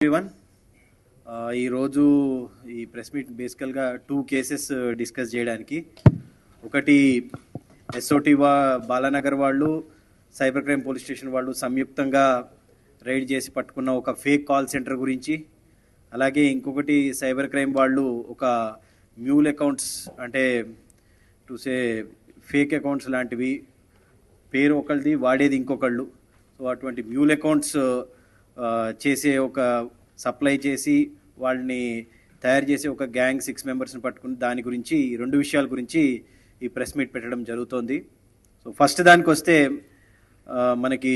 Everyone ఈరోజు ఈ press meet బేసికల్గా టూ కేసెస్ డిస్కస్ చేయడానికి. ఒకటి ఎస్ఓటి వా బాలానగర్ వాళ్ళు సైబర్ క్రైమ్ పోలీస్ స్టేషన్ వాళ్ళు సంయుక్తంగా రైడ్ చేసి పట్టుకున్న ఒక ఫేక్ కాల్ సెంటర్ గురించి. అలాగే ఇంకొకటి సైబర్ క్రైమ్ వాళ్ళు ఒక మ్యూల్ అకౌంట్స్ అంటే టు సే ఫేక్ అకౌంట్స్ లాంటివి పేరు ఒకళ్ళది వాడేది ఇంకొకళ్ళు. సో అటువంటి మ్యూల్ అకౌంట్స్ చేసే ఒక సప్లై చేసి వాళ్ళని తయారు చేసే ఒక గ్యాంగ్ సిక్స్ మెంబర్స్ని పట్టుకుని దాని గురించి ఈ రెండు విషయాల గురించి ఈ ప్రెస్ మీట్ పెట్టడం జరుగుతోంది. సో ఫస్ట్ దానికి వస్తే మనకి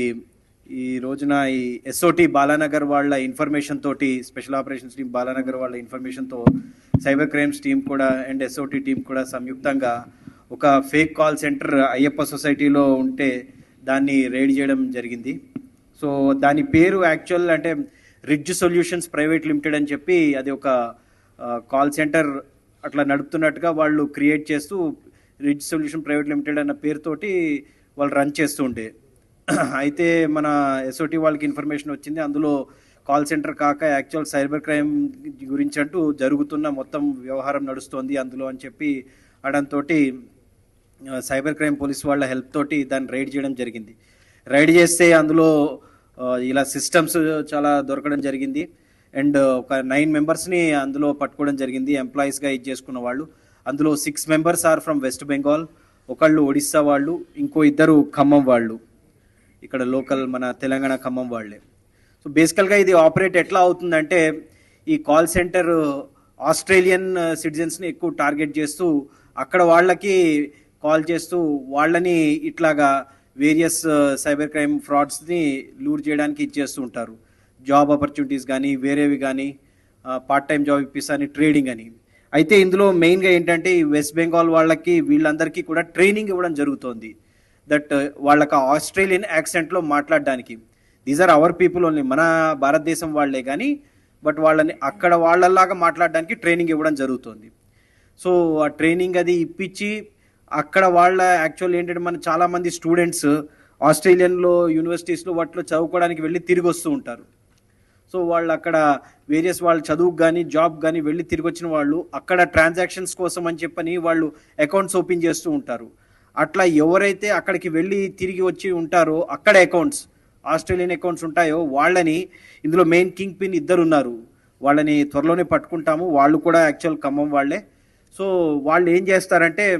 ఈ రోజున ఈ ఎస్ఓటి బాలానగర్ వాళ్ళ ఇన్ఫర్మేషన్ తోటి స్పెషల్ ఆపరేషన్స్ టీం బాలానగర్ వాళ్ళ ఇన్ఫర్మేషన్తో సైబర్ క్రైమ్స్ టీం కూడా అండ్ ఎస్ఓటి టీం కూడా సంయుక్తంగా ఒక ఫేక్ కాల్ సెంటర్ అయ్యప్ప సొసైటీలో ఉంటే దాన్ని రైడ్ చేయడం జరిగింది. సో దాని పేరు యాక్చువల్ అంటే రిడ్జ్ సొల్యూషన్స్ ప్రైవేట్ లిమిటెడ్ అని చెప్పి అది ఒక కాల్ సెంటర్ అట్లా నడుపుతున్నట్టుగా వాళ్ళు క్రియేట్ చేస్తూ రిడ్జ్ సొల్యూషన్ ప్రైవేట్ లిమిటెడ్ అన్న పేరుతోటి వాళ్ళు రన్ చేస్తూ ఉండే. అయితే మన ఎస్ఓటి వాళ్ళకి ఇన్ఫర్మేషన్ వచ్చింది. అందులో కాల్ సెంటర్ కాక యాక్చువల్ సైబర్ క్రైమ్ గురించి అంటూ జరుగుతున్న మొత్తం వ్యవహారం నడుస్తోంది అందులో అని చెప్పి అడంతో సైబర్ క్రైమ్ పోలీస్ వాళ్ళ హెల్ప్ తోటి దాన్ని రైడ్ చేయడం జరిగింది. రైడ్ చేస్తే అందులో ఇలా సిస్టమ్స్ చాలా దొరకడం జరిగింది. అండ్ ఒక నైన్ మెంబర్స్ని అందులో పట్టుకోవడం జరిగింది ఎంప్లాయీస్గా ఇది చేసుకున్న వాళ్ళు. అందులో six members are from West Bengal ఒకళ్ళు ఒడిస్సా వాళ్ళు ఇంకో ఇద్దరు ఖమ్మం వాళ్ళు. ఇక్కడ లోకల్ మన తెలంగాణ ఖమ్మం వాళ్ళే. సో బేసికల్గా ఇది ఆపరేట్ ఎట్లా అవుతుందంటే ఈ కాల్ సెంటర్ ఆస్ట్రేలియన్ సిటిజన్స్ని ఎక్కువ టార్గెట్ చేస్తూ అక్కడ వాళ్ళకి కాల్ చేస్తూ వాళ్ళని ఇట్లాగా వేరియస్ సైబర్ క్రైమ్ ఫ్రాడ్స్ని లూర్ చేయడానికి ఇచ్చేస్తూ ఉంటారు. జాబ్ ఆపర్చునిటీస్ కానీ వేరేవి కానీ పార్ట్ టైం జాబ్ ఇప్పిస్తాని ట్రేడింగ్ అని. అయితే ఇందులో మెయిన్గా ఏంటంటే ఈ వెస్ట్ బెంగాల్ వాళ్ళకి వీళ్ళందరికీ కూడా ట్రైనింగ్ ఇవ్వడం జరుగుతోంది. దట్ uh, వాళ్ళకి ఆస్ట్రేలియన్ యాక్సెంట్లో మాట్లాడడానికి. These are our people only మన భారతదేశం వాళ్ళే కానీ బట్ వాళ్ళని అక్కడ వాళ్ళలాగా మాట్లాడడానికి ట్రైనింగ్ ఇవ్వడం జరుగుతుంది. సో ఆ ట్రైనింగ్ అది ఇప్పించి అక్కడ వాళ్ళ యాక్చువల్ ఏంటంటే మన చాలా మంది స్టూడెంట్స్ ఆస్ట్రేలియన్లో యూనివర్సిటీస్లో వాటిలో చదువుకోవడానికి వెళ్ళి తిరిగి వస్తూ ఉంటారు. సో వాళ్ళు అక్కడ వేరియస్ వాళ్ళ చదువుకు కానీ జాబ్ కానీ వెళ్ళి తిరిగి వచ్చిన వాళ్ళు అక్కడ ట్రాన్సాక్షన్స్ కోసం అని చెప్పని వాళ్ళు అకౌంట్స్ ఓపెన్ చేస్తూ ఉంటారు. అట్లా ఎవరైతే అక్కడికి వెళ్ళి తిరిగి వచ్చి ఉంటారో అక్కడ అకౌంట్స్ ఆస్ట్రేలియన్ అకౌంట్స్ ఉంటాయో వాళ్ళని ఇందులో మెయిన్ కింగ్ పిన్ ఇద్దరు ఉన్నారు. వాళ్ళని త్వరలోనే పట్టుకుంటాము. వాళ్ళు కూడా యాక్చువల్ ఖమ్మం వాళ్ళే. సో వాళ్ళు ఏం చేస్తారంటే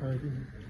I.